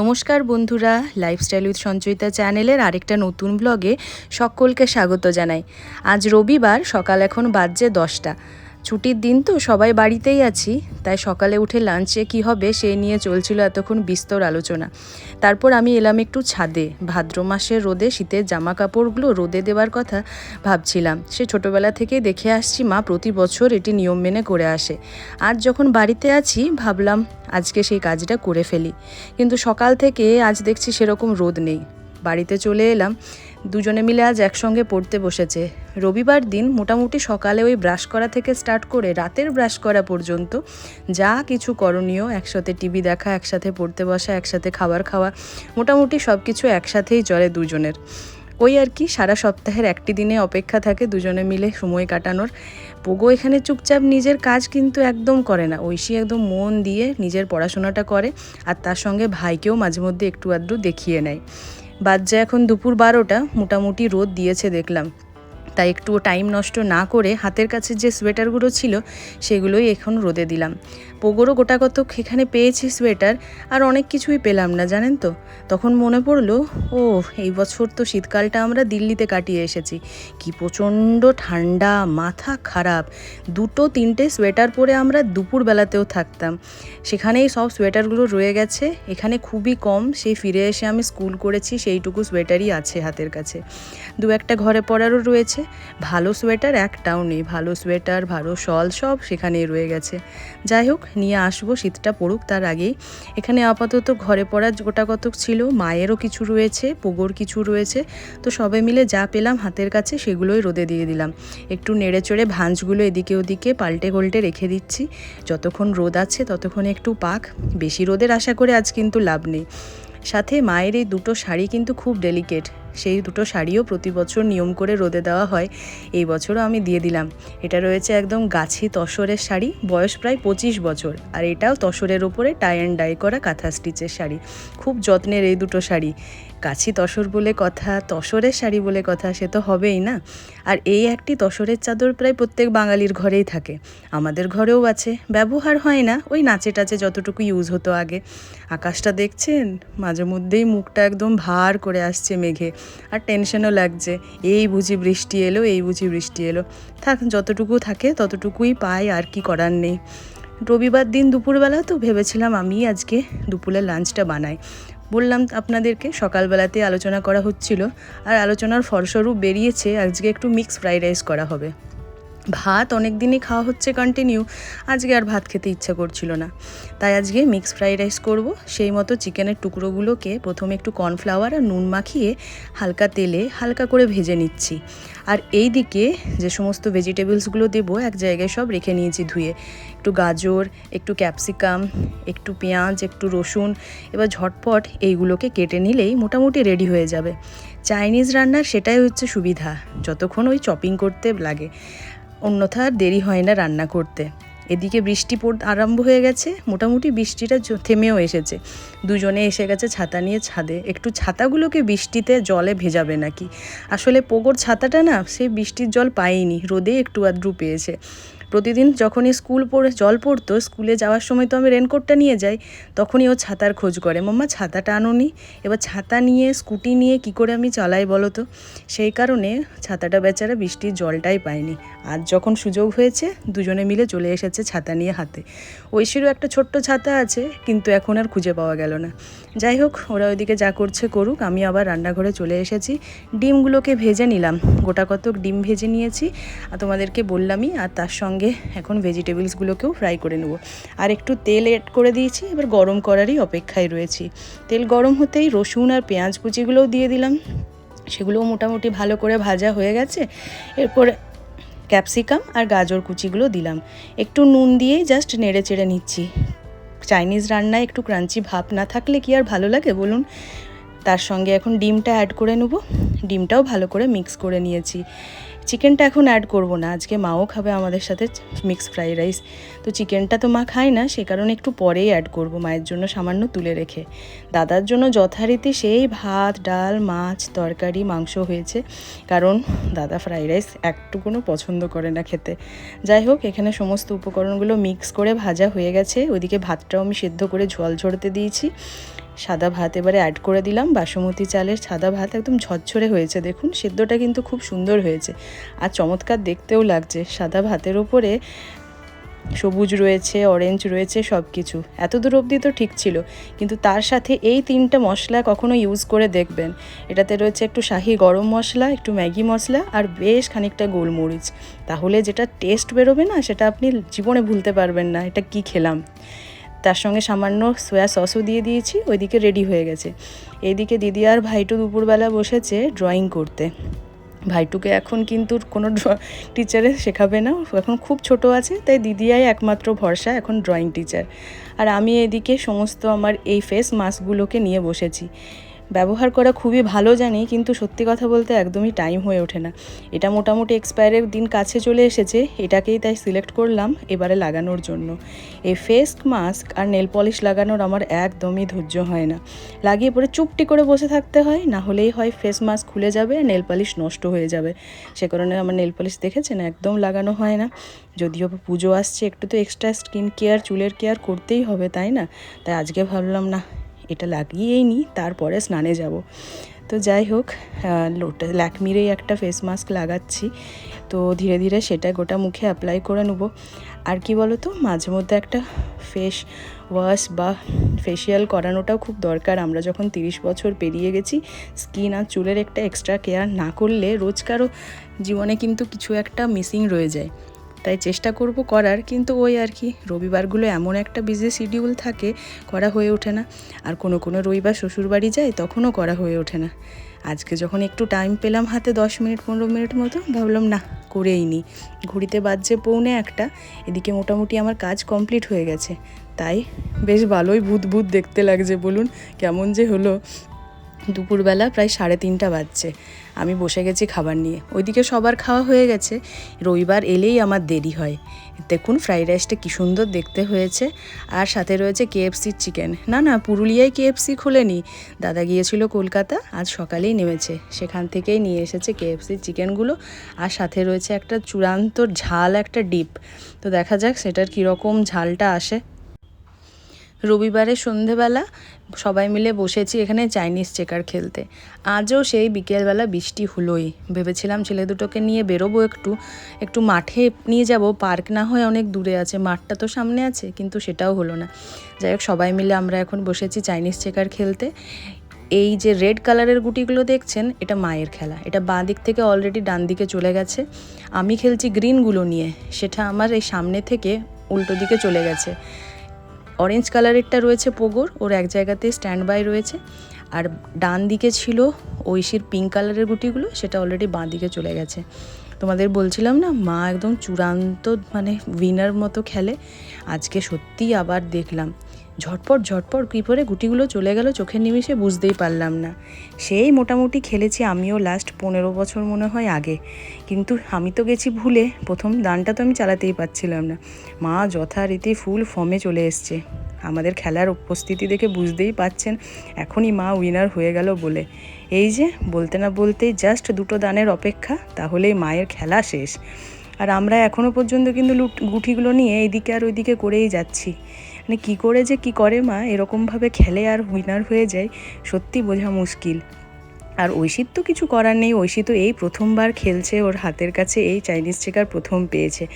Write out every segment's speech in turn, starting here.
নমস্কার বন্ধুরা lifestyle with Sanchayita চ্যানেলের আরেকটা নতুন ব্লগে সকলকে স্বাগত জানাই। আজ রবিবার, সকাল এখন বাজছে দশটা। ছুটির দিন তো, সবাই বাড়িতেই আছি। তাই সকালে উঠে লাঞ্চে কি হবে সে নিয়ে চলছিল এতক্ষণ বিস্তর আলোচনা। তারপর আমি এলাম একটু ছাদে। ভাদ্র মাসের রোদে শীতের জামা কাপড়গুলো রোদে দেওয়ার কথা ভাবছিলাম। সে ছোটোবেলা থেকে দেখে আসছি মা প্রতি বছর এটি নিয়ম মেনে করে আসে। আজ যখন বাড়িতে আছি, ভাবলাম আজকে সেই কাজটা করে ফেলি। কিন্তু সকাল থেকে আজ দেখছি সেরকম রোদ নেই। বাড়িতে চলে এলাম। দুজনে মিলে আজ একসঙ্গে পড়তে বসেছে। রবিবার দিন মোটামুটি সকালে ওই ব্রাশ করা থেকে স্টার্ট করে রাতের ব্রাশ করা পর্যন্ত যা কিছু করণীয়, একসাথে টিভি দেখা, একসাথে পড়তে বসা, একসাথে খাবার খাওয়া, মোটামুটি সব কিছু একসাথেই চলে দুজনের। ওই আর কি, সারা সপ্তাহের একটি দিনে অপেক্ষা থাকে দুজনে মিলে সময় কাটানোর। পোগো এখানে চুপচাপ নিজের কাজ কিন্তু একদম করে না। ঐশী একদম মন দিয়ে নিজের পড়াশোনাটা করে আর তার সঙ্গে ভাইকেও মাঝে মধ্যে একটু আধটু দেখিয়ে নেয়। বাজ্যা এখন দুপুর বারোটা মোটামুটি রোদ দিয়েছে দেখলাম। তাই একটু টাইম নষ্ট না করে হাতের কাছে যে সোয়েটারগুলো ছিল, সেগুলোই এখন রোদে দিলাম। পোগোরও গোটা কতক এখানে পেয়েছি সোয়েটার আর অনেক কিছুই পেলাম না, জানেন তো? তখন মনে পড়ল ও এই বছর তো শীতকালটা আমরা দিল্লিতে কাটিয়ে এসেছি। কি প্রচণ্ড ঠান্ডা, মাথা খারাপ। দুটো তিনটে সোয়েটার পরে আমরা দুপুরবেলাতেও থাকতাম। সেখানেই সব সোয়েটারগুলো রয়ে গেছে। এখানে খুবই কম, সেই ফিরে এসে আমি স্কুল করেছি, সেইটুকু সোয়েটারই আছে হাতের কাছে। দু একটা ঘরে পড়ারও রয়েছে। ভালো সোয়েটার একটাও নেই, ভালো সোয়েটার, ভালো শল সব সেখানেই রয়ে গেছে। যাই হোক, নিয়ে আসব, শীতটা পড়ুক তার আগেই। এখানে আপাতত ঘরে পড়ার গোটা কতক ছিল, মায়েরও কিছু রয়েছে পোগোর কিছু রয়েছে। তো সবে মিলে যা পেলাম হাতের কাছে সেগুলোই রোদে দিয়ে দিলাম। একটু নেড়ে চড়ে ভাঁজগুলো এদিকে ওদিকে পাল্টে গোল্টে রেখে দিচ্ছি। যতক্ষণ রোদ আছে ততক্ষণ একটু পাক। বেশি রোদের আশা করে আজ কিন্তু লাভ নেই। সাথে মায়ের এই দুটো শাড়ি কিন্তু খুব ডেলিকেট সেই দুটো শাড়িও প্রতি বছর নিয়ম করে রোদে দেওয়া হয়। এই বছরও আমি দিয়ে দিলাম। এটা রয়েছে একদম গাছি তসরের শাড়ি, বয়স প্রায় পঁচিশ বছর। আর এটাও তসরের ওপরে টাই অ্যান্ড ডাই করা কাঁথা স্টিচের শাড়ি। খুব যত্নের এই দুটো শাড়ি। কাছি তসর বলে কথা, তসরের শাড়ি বলে কথা, সে তো হবেই না। আর এই একটি তসরের চাদর প্রায় প্রত্যেক বাঙালির ঘরেই থাকে। আমাদের ঘরেও আছে। ব্যবহার হয় না। ওই নাচে টাচে যতটুকু ইউজ হতো আগে। আকাশটা দেখছেন? মাঝে মধ্যেই মুখটা একদম ভার করে আসছে মেঘে। আর টেনশনও লাগছে। এই বুঝি বৃষ্টি এলো, এই বুঝি বৃষ্টি এলো। থাক, যতটুকু থাকে ততটুকুই পাই, আর কি করার নেই। রবিবার দিন দুপুরবেলা তো ভেবেছিলাম আমি আজকে দুপুরের লাঞ্চটা বানাই। বললাম আপনাদেরকে সকালবেলাতে আলোচনা করা হচ্ছিল। আর আলোচনার ফলস্বরূপ বেরিয়েছে, আজকে একটু মিক্স ফ্রাইড রাইস করা হবে। ভাত অনেক দিনই খাওয়া হচ্ছে কন্টিনিউ আজকে আর ভাত খেতে ইচ্ছা করছিল না। তাই আজকে মিক্স ফ্রাইড রাইস করব। সেই মতো চিকেনের টুকরোগুলোকে প্রথমে একটু কর্নফ্লাওয়ার আর নুন মাখিয়ে হালকা তেলে হালকা করে ভেজে নিচ্ছি। আর এই দিকে যে সমস্ত ভেজিটেবলসগুলো দেবো, এক জায়গায় সব রেখে নিয়েছি ধুয়ে। একটু গাজর, একটু ক্যাপসিকাম একটু পেঁয়াজ, একটু রসুন, এবার ঝটপট এইগুলোকে কেটে নিলেই মোটামুটি রেডি হয়ে যাবে। চাইনিজ রান্নার সেটাই হচ্ছে সুবিধা। যতক্ষণ ওই চপিং করতে লাগে। অন্যথা আর দেরি হয় না রান্না করতে। এদিকে বৃষ্টি পড় আরম্ভ হয়ে গেছে, মোটামুটি বৃষ্টিটা থেমেও এসেছে। দুজনে এসে গেছে ছাতা নিয়ে ছাদে। একটু ছাতাগুলোকে বৃষ্টিতে জলে ভেজাবে নাকি? আসলে পোগোর ছাতাটা না সে বৃষ্টির জল পায়নি রোদে একটু আদ্রু পেয়েছে। প্রতিদিন যখনই স্কুল পড়ে জল পড়তো, স্কুলে যাওয়ার সময় তো আমি রেনকোটটা নিয়ে যাই, তখনই ও ছাতার খোঁজ করে। মাম্মা, ছাতাটা আনোনি? এবার ছাতা নিয়ে, স্কুটি নিয়ে কি করে আমি চালাই বলো তো? সেই কারণে ছাতাটা বেচারা বৃষ্টির জলটাই পায়নি। আর যখন সুযোগ হয়েছে, দুজনে মিলে চলে এসেছে ছাতা নিয়ে হাতে। ঐশীরও একটা ছোট্ট ছাতা আছে, কিন্তু এখন আর খুঁজে পাওয়া গেল না। যাই হোক, ওরা ওইদিকে যা করছে করুক, আমি আবার রান্নাঘরে চলে এসেছি। ডিমগুলোকে ভেজে নিলাম। গোটা কতক ডিম ভেজে নিয়েছি, আর তোমাদেরকে বললামই, আর তার সঙ্গে এখন ভেজিটেবলসগুলোকেও ফ্রাই করে নেব। আর একটু তেল এড করে দিয়েছি, এবার গরম করারই অপেক্ষায় রয়েছি। তেল গরম হতেই রসুন আর পেঁয়াজ কুচিগুলোও দিয়ে দিলাম। সেগুলোও মোটামুটি ভালো করে ভাজা হয়ে গেছে। এরপরে ক্যাপসিকাম আর গাজর কুচিগুলো দিলাম। একটু নুন দিয়েই জাস্ট নেড়ে চেড়ে নিচ্ছি। চাইনিজ রান্নায় একটু ক্রাঞ্চি ভাব না থাকলে কি আর ভালো লাগে বলুন? তার সঙ্গে এখন ডিমটা অ্যাড করে নেব। ডিমটাও ভালো করে মিক্স করে নিয়েছি। চিকেনটা এখন অ্যাড করব না। আজকে মাও খাবে আমাদের সাথে মিক্স ফ্রাইড রাইস তো চিকেনটা তো মা খায় না, সে কারণে একটু পরেই অ্যাড করব মায়ের জন্য সামান্য তুলে রেখে। দাদার জন্য যথারীতি সেই ভাত, ডাল, মাছ, তরকারি, মাংস হয়েছে। কারণ দাদা ফ্রাইড রাইস একটুকুনো পছন্দ করে না খেতে। যাই হোক, এখানে সমস্ত উপকরণগুলো মিক্স করে ভাজা হয়ে গেছে। ওইদিকে ভাতটাও আমি সেদ্ধ করে জল ঝরতে দিয়েছি। সাদা ভাত এবারে অ্যাড করে দিলাম। বাসমতি চালের সাদা ভাত একদম ঝরঝরে হয়েছে, দেখুন। সেদ্ধটা কিন্তু খুব সুন্দর হয়েছে আর চমৎকার দেখতেও লাগছে। সাদা ভাতের ওপরে সবুজ রয়েছে অরেঞ্জ রয়েছে সব কিছু এত দূর অবধি তো ঠিক ছিল, কিন্তু তার সাথে এই তিনটে মশলা কখনো ইউজ করে দেখবেন। এটাতে রয়েছে একটু শাহি গরম মশলা, একটু ম্যাগি মশলা আর বেশ খানিকটা গোলমরিচ। তাহলে যেটা টেস্ট বেরোবে না, সেটা আপনি জীবনে ভুলতে পারবেন না। এটা কি খেলাম? তার সঙ্গে সামান্য সোয়া সসও দিয়ে দিয়েছি, ওইদিকে রেডি হয়ে গেছে। এইদিকে দিদি আর ভাইটু দুপুরবেলা বসেছে ড্রয়িং করতে। ভাইটুকে এখন কিন্তু কোনো টিচারে শেখাবে না এখন খুব ছোট আছে, তাই দিদিয়াই একমাত্র ভরসা এখন ড্রয়িং টিচার আর আমি এদিকে সমস্ত আমার এই ফেস মাস্কগুলোকে নিয়ে বসেছি। ব্যবহার করা খুবই ভালো জানি, কিন্তু সত্যি কথা বলতে একদমই টাইম হয়ে ওঠে না। এটা মোটামুটি এক্সপায়ারের দিন কাছে চলে এসেছে, এটাকেই তাই সিলেক্ট করলাম এবারে লাগানোর জন্য। এই ফেস মাস্ক আর নেল পলিশ লাগানোর আমার একদমই ধৈর্য হয় না। লাগিয়ে পরে চুপটি করে বসে থাকতে হয়, না হলেই হয় ফেস মাস্ক খুলে যাবে আর নেল পলিশ নষ্ট হয়ে যাবে। সে কারণে আমার নেল পলিশ দেখেছেন, একদম লাগানো হয় না। যদিও পুজো আসছে, একটু তো এক্সট্রা স্কিন কেয়ার চুলের কেয়ার করতেই হবে, তাই না? তাই আজকে ভাবলাম, না এটা লাগিয়েই নিই, তারপরে স্নানে যাব। তো যাই হোক লোটা, ল্যাকমিরেই একটা ফেস মাস্ক লাগাচ্ছি। তো ধীরে ধীরে সেটা গোটা মুখে অ্যাপ্লাই করে নেব। আর কি বলো তো মাঝে মধ্যে একটা ফেস ওয়াশ বা ফেসিয়াল করানোটাও খুব দরকার। আমরা যখন তিরিশ বছর পেরিয়ে গেছি স্কিন আর চুলের একটা এক্সট্রা কেয়ার না করলে রোজকারও জীবনে কিন্তু কিছু একটা মিসিং রয়ে যায়। তাই চেষ্টা করব করার, কিন্তু ওই আর কি, রবিবারগুলো এমন একটা বিজি শিডিউল থাকে, করা হয়ে ওঠে না। আর কোনো কোনো রবিবার শ্বশুরবাড়ি যায়, তখনও করা হয়ে ওঠে না। আজকে যখন একটু টাইম পেলাম হাতে, দশ মিনিট, পনেরো মিনিট মতো, ভাবলাম না, করেই নিই ঘুড়িতে বাজছে পৌনে একটা, এদিকে মোটামুটি আমার কাজ কমপ্লিট হয়ে গেছে। তাই বেশ ভালোই ভূত ভূত দেখতে লাগছে, বলুন, কেমন যে হলো। দুপুরবেলা প্রায় সাড়ে তিনটা বাজছে। আমি বসে গেছি খাবার নিয়ে। ওইদিকে সবার খাওয়া হয়ে গেছে। রবিবার এলেই আমার দেরি হয়। দেখুন, ফ্রাইড রাইসটা কী সুন্দর দেখতে হয়েছে। আর সাথে রয়েছে কেএফসির চিকেন। না না, পুরুলিয়ায় কেএফসি খোলেনি। দাদা গিয়েছিল কলকাতা, আজ সকালেই নেমেছে। সেখান থেকেই নিয়ে এসেছে কেএফসির চিকেনগুলো। আর সাথে রয়েছে একটা চূড়ান্ত ঝাল, একটা ডিপ। তো দেখা যাক সেটার কীরকম ঝালটা আসে। রবিবারে সন্ধেবেলা সবাই মিলে বসেছি এখানে চাইনিজ চেকার খেলতে। আজও সেই বিকেলবেলা বৃষ্টি হলোই। ভেবেছিলাম ছেলে দুটোকে নিয়ে বেরোবো একটু একটু মাঠে নিয়ে যাব, পার্ক না হয় অনেক দূরে আছে, মাঠটা তো সামনে আছে, কিন্তু সেটাও হলো না। যাই হোক, সবাই মিলে আমরা এখন বসেছি চাইনিজ চেকার খেলতে। এই যে রেড কালারের গুটিগুলো দেখছেন, এটা মায়ের খেলা। এটা বাঁ দিক থেকে অলরেডি ডান দিকে চলে গেছে। আমি খেলছি গ্রিনগুলো নিয়ে। সেটা আমার এই সামনে থেকে উল্টো দিকে চলে গেছে। অরেঞ্জ কালারেরটা রয়েছে পোগোর, ওর এক জায়গাতে স্ট্যান্ড বাই রয়েছে। আর ডান দিকে ছিল ঐশীর পিঙ্ক কালারের গুটিগুলো, সেটা অলরেডি বাঁ দিকে চলে গেছে। তোমাদের বলছিলাম না, মা একদম চূড়ান্ত মানে উইনার মতো খেলে। আজকে সত্যিই আবার দেখলাম। ঝটপট ঝটপট কী করে গুটিগুলো চলে গেল চোখের নিমিষে বুঝতেই পারলাম না। সেই মোটামুটি খেলেছি আমিও লাস্ট পনেরো বছর মনে হয় আগে। কিন্তু আমি তো গেছি ভুলে, প্রথম দানটা তো আমি চালাতেই পারছিলাম না। মা যথারীতি ফুল ফর্মে চলে এসছে। আমাদের খেলার উপস্থিতি দেখে বুঝতেই পাচ্ছেন এখনই মা উইনার হয়ে গেল বলে। এই যে, বলতে না বলতেই জাস্ট দুটো দানের অপেক্ষা, তাহলেই মায়ের খেলা শেষ। আর আমরা এখনও পর্যন্ত কিন্তু লুট, গুটিগুলো নিয়ে এইদিকে আর ওইদিকে করেই যাচ্ছি। মানে কী করে যে কি করে, মা? এরকমভাবে খেলে আর উইনার হয়ে যায়, সত্যি বোঝা মুশকিল। আর ঐশীর তো কিছু করার নেই, ঐশী তো এই প্রথমবার খেলছে, ওর হাতের কাছে এই চাইনিজ চেকার প্রথম পেয়েছে।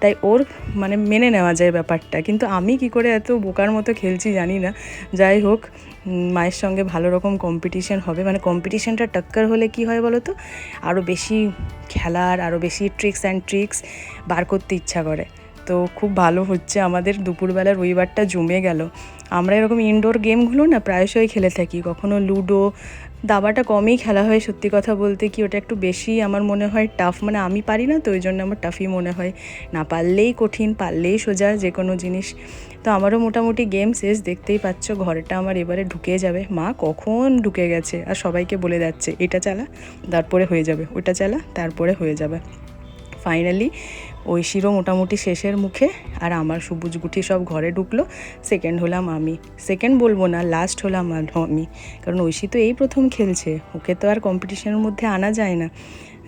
তাই ওর মানে মেনে নেওয়া যায় ব্যাপারটা। কিন্তু আমি কি করে এত বোকার মতো খেলছি জানি না। যাই হোক মায়ের সঙ্গে ভালো রকম কম্পিটিশন হবে। মানে কম্পিটিশনটা টাক্কার হলে কি হয় বলো তো? আরও বেশি খেলার আরও বেশি ট্রিক্স অ্যান্ড ট্রিক্স বার করতে ইচ্ছা করে। তো খুব ভালো হচ্ছে। আমাদের দুপুরবেলা রবিবারটা জমে গেল। আমরা এরকম ইনডোর গেমগুলো না প্রায়শই খেলে থাকি। কখনো লুডো দাবাটা কমই খেলা হয় সত্যি কথা বলতে কি, ওটা একটু বেশি আমার মনে হয় টাফ মানে আমি পারি না তো ওই জন্য আমার টাফই মনে হয়। না পারলেই কঠিন, পারলেই সোজা যে কোনো জিনিস। তো আমারও মোটামুটি গেম শেষ, দেখতেই পাচ্ছ ঘরটা আমার এবারে ঢুকে যাবে। মা কখন ঢুকে গেছে? আর সবাইকে বলে যাচ্ছে, এটা চালা, তারপরে হয়ে যাবে। ওটা চালা, তারপরে হয়ে যাবে। ফাইনালি ঐশীরও মোটামুটি শেষের মুখে আর আমার সবুজ গুটি সব ঘরে ঢুকলো। সেকেন্ড হলাম আমি। সেকেন্ড বলব না লাস্ট হলাম আমি। কারণ ঐশী তো এই প্রথম খেলছে, ওকে তো আর কম্পিটিশনের মধ্যে আনা যায় না।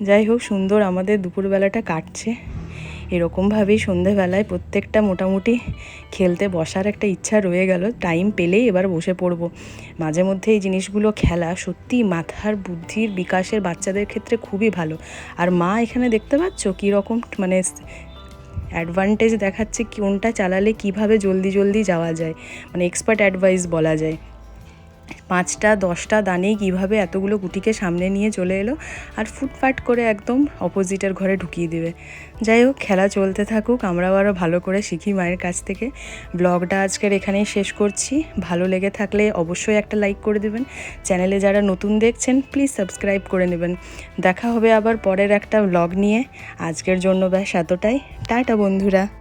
যাই হোক, সুন্দর আমাদের দুপুরবেলাটা কাটছে। এরকমভাবেই সন্ধেবেলায় প্রত্যেকটা মোটামুটি খেলতে বসার একটা ইচ্ছা রয়ে গেল। টাইম পেলেই এবার বসে পড়ব। মাঝে মধ্যে এই জিনিসগুলো খেলা সত্যি মাথার বুদ্ধির বিকাশের বাচ্চাদের ক্ষেত্রে খুবই ভালো। আর মা এখানে দেখতে পাচ্ছ কীরকম মানে অ্যাডভান্টেজ দেখাচ্ছে, কোনটা চালালে কীভাবে জলদি জলদি যাওয়া যায়। মানে এক্সপার্ট অ্যাডভাইস বলা যায়। পাঁচটা, দশটা দানেই কীভাবে এতগুলো গুটিকে সামনে নিয়ে চলে এলো আর ফুটফাট করে একদম অপোজিটের ঘরে ঢুকিয়ে দেবে। যাই হোক, খেলা চলতে থাকুক, আমরাও আরও ভালো করে শিখি মায়ের কাছ থেকে। ব্লগটা আজকের এখানেই শেষ করছি। ভালো লেগে থাকলে অবশ্যই একটা লাইক করে দেবেন। চ্যানেলে যারা নতুন দেখছেন, প্লিজ সাবস্ক্রাইব করে নেবেন। দেখা হবে আবার পরের একটা ব্লগ নিয়ে। আজকের জন্য ব্যাস এতটাই। টাটা বন্ধুরা।